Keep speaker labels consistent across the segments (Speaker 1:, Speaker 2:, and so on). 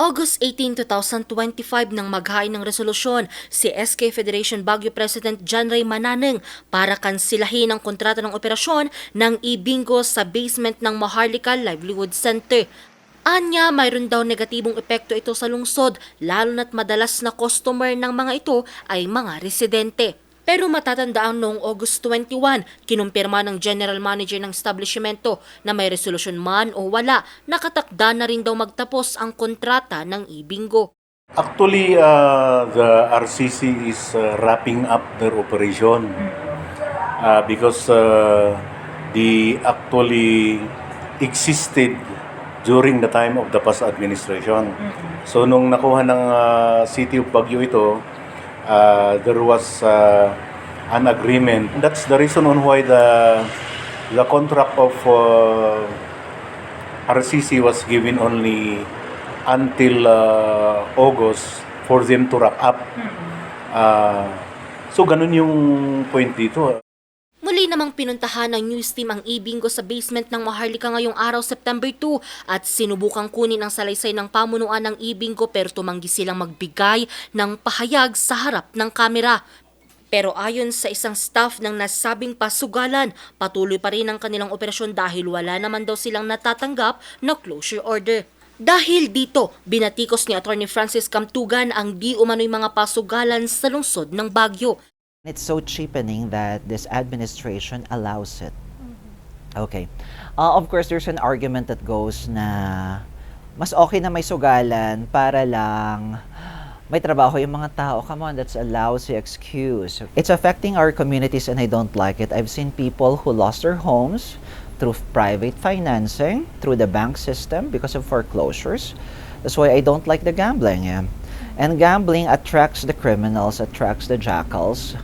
Speaker 1: August 18, 2025 nang maghain ng resolusyon si SK Federation Baguio President John Ray Mananeng para kansilahin ang kontrata ng operasyon ng e-bingo sa basement ng Maharlika Livelihood Center. Anya, mayroon daw negatibong epekto ito sa lungsod, lalo na't madalas na customer ng mga ito ay mga residente. Pero matatandaan noong August 21, kinumpirma ng general manager ng establishmento na may resolusyon man o wala, nakatakda na rin daw magtapos ang kontrata ng e-bingo.
Speaker 2: Actually, uh, the RCC is uh, wrapping up their operation uh, because uh, the actually existed during the time of the past administration. So nung nakuha ng uh, City of Baguio ito, uh, there was uh, an agreement. That's the reason on why the the contract of uh, RCC was given only until uh, August for them to wrap up. Uh, so ganun yung point dito.
Speaker 1: Namang pinuntahan ng news team ang e-bingo sa basement ng Maharlika ngayong araw September 2 at sinubukang kunin ang salaysay ng pamunuan ng e-bingo pero tumanggi silang magbigay ng pahayag sa harap ng kamera. Pero ayon sa isang staff ng nasabing pasugalan, patuloy pa rin ang kanilang operasyon dahil wala naman daw silang natatanggap na closure order. Dahil dito, binatikos ni Attorney Francis Camtugan ang di umano'y mga pasugalan sa lungsod ng Baguio.
Speaker 3: It's so cheapening that this administration allows it. Okay. Uh, of course, there's an argument that goes na mas okay na may sugalan para lang may trabaho yung mga tao. Come on, that's a lousy excuse. It's affecting our communities and I don't like it. I've seen people who lost their homes through private financing, through the bank system because of foreclosures. That's why I don't like the gambling. Yeah. And gambling attracts the criminals, attracts the jackals.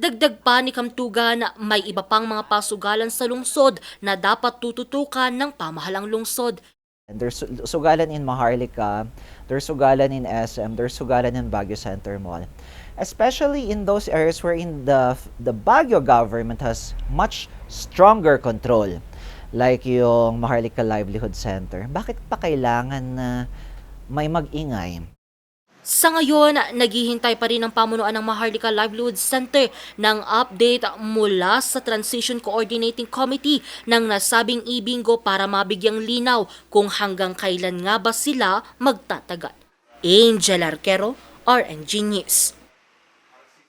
Speaker 1: Dagdag pa ni Kamtuga may iba pang mga pasugalan sa lungsod na dapat tututukan ng pamahalang lungsod.
Speaker 3: There's su- sugalan in Maharlika, there's sugalan in SM, there's sugalan in Baguio Center Mall. Especially in those areas wherein the the Baguio government has much stronger control. Like yung Maharlika Livelihood Center. Bakit pa kailangan na may mag-ingay?
Speaker 1: Sa ngayon, naghihintay pa rin ang pamunuan ng Maharlika Livelihood Center ng update mula sa Transition Coordinating Committee ng nasabing e-bingo para mabigyang linaw kung hanggang kailan nga ba sila magtatagal. Angel Arquero, RNG News.